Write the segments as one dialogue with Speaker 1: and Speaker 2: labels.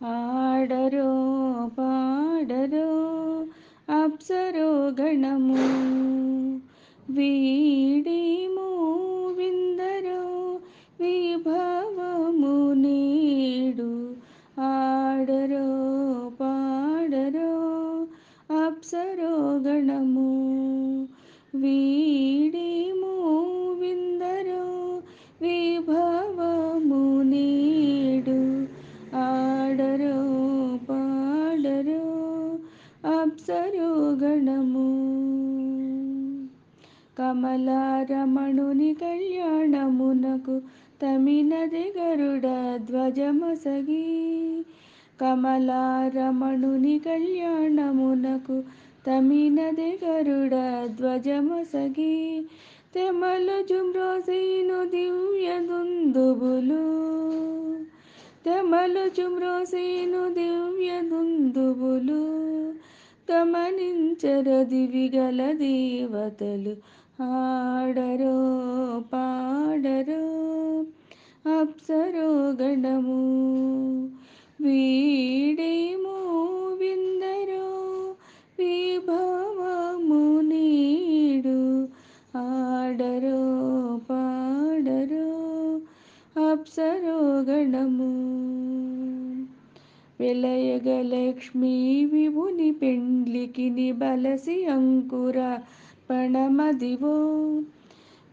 Speaker 1: ఆడరో పాడరో అప్సరో గణము కమలారమణుని కళ్యాణమునకు తమినది గరుడ ధ్వజమసగి కమలారమణుని కళ్యాణమునకు తమినది గరుడ ధ్వజమసగి తెమలు జుమ్రోసీను దివ్య దుందుబులు తెమలు జుమ్రోసీను దివ్య దుందుబులు గమనించర దేవతలు ఆడరో పాడరో అప్సరో గణము. వీడేమో విందరో విభవము నీడు. ఆడరో పాడరో అప్సరో గణము. వెలయగలక్ష్మీ విభుని పెండ్లికి బలసి అంకుర పణమదివో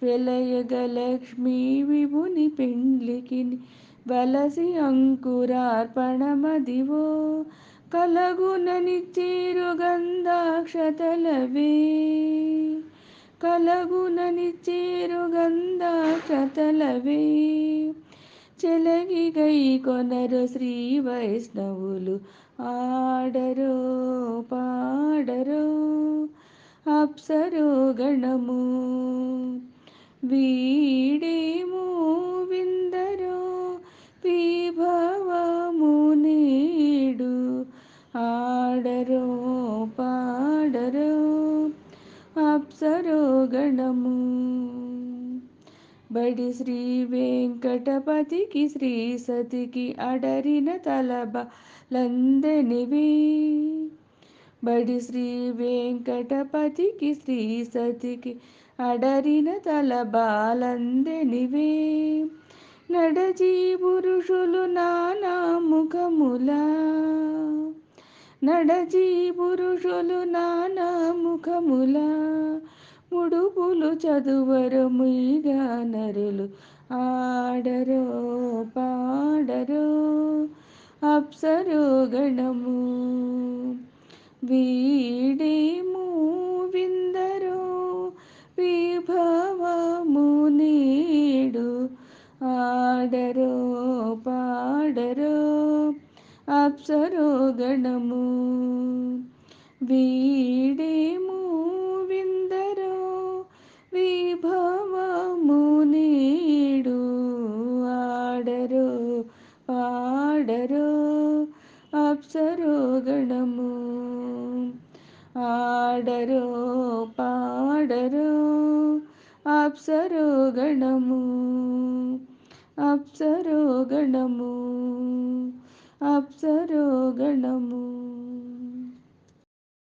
Speaker 1: వెలయగలక్ష్మీ విభుని పిండ్లికి బలసి అంకురార్పణమదివో. కలగుననిచ్చేరు గంధాక్షతలవే. కలగుననిచ్చేరు గంధాక్షతలవే. చెలగి గై కొనరు శ్రీ వైష్ణవులు ఆడరో పాడరో. అప్సరోగణము వీడేమో విందరో విభవము నేడు. ఆడరో పాడరో అప్సరోగణము బడి శ్రీ వెంకటపతికి శ్రీ సతికి అడరిన తలబ లందనివే. బడి శ్రీ వెంకటపతికి శ్రీ సతికి అడరిన తలబాలందనివే నడజీ పురుషులు నానా ముఖములా. నడజీ పురుషులు నానా ముఖములా. ముడుపులు చదువరు ముయిగా నరులు ఆడరో పాడరో. అప్సరో గణము వీడేమో విందరో విభవము నీడు ఆడరో పాడరో అప్సరో గణము వీడేమో విందరో విభవము నీడు ఆడరో పాడరో అప్సరో గణము ఆడరో పాడరో అప్సరో గణము